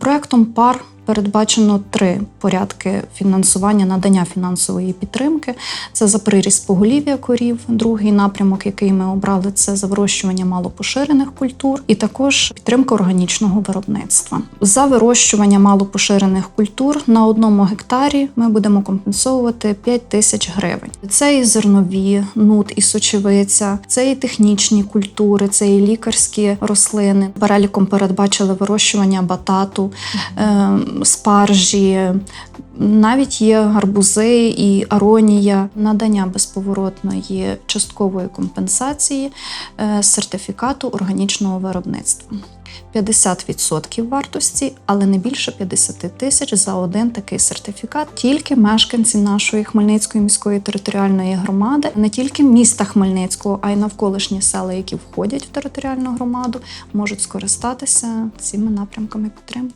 Проектом ПАР передбачено три порядки фінансування надання фінансової підтримки. Це за приріст поголів'я корів. Другий напрямок, який ми обрали, це за вирощування малопоширених культур, і також підтримка органічного виробництва. За вирощування малопоширених культур на одному гектарі ми будемо компенсовувати 5 тисяч гривень. Це і зернові, нут і сочевиця, це і технічні культури, це і лікарські рослини. Переліком передбачили вирощування батату, е, спаржі. Навіть є гарбузи і аронія, надання безповоротної часткової компенсації е, сертифікату органічного виробництва. 50% вартості, але не більше 50 тисяч за один такий сертифікат. Тільки мешканці нашої Хмельницької міської територіальної громади, не тільки міста Хмельницького, а й навколишні села, які входять в територіальну громаду, можуть скористатися цими напрямками підтримки.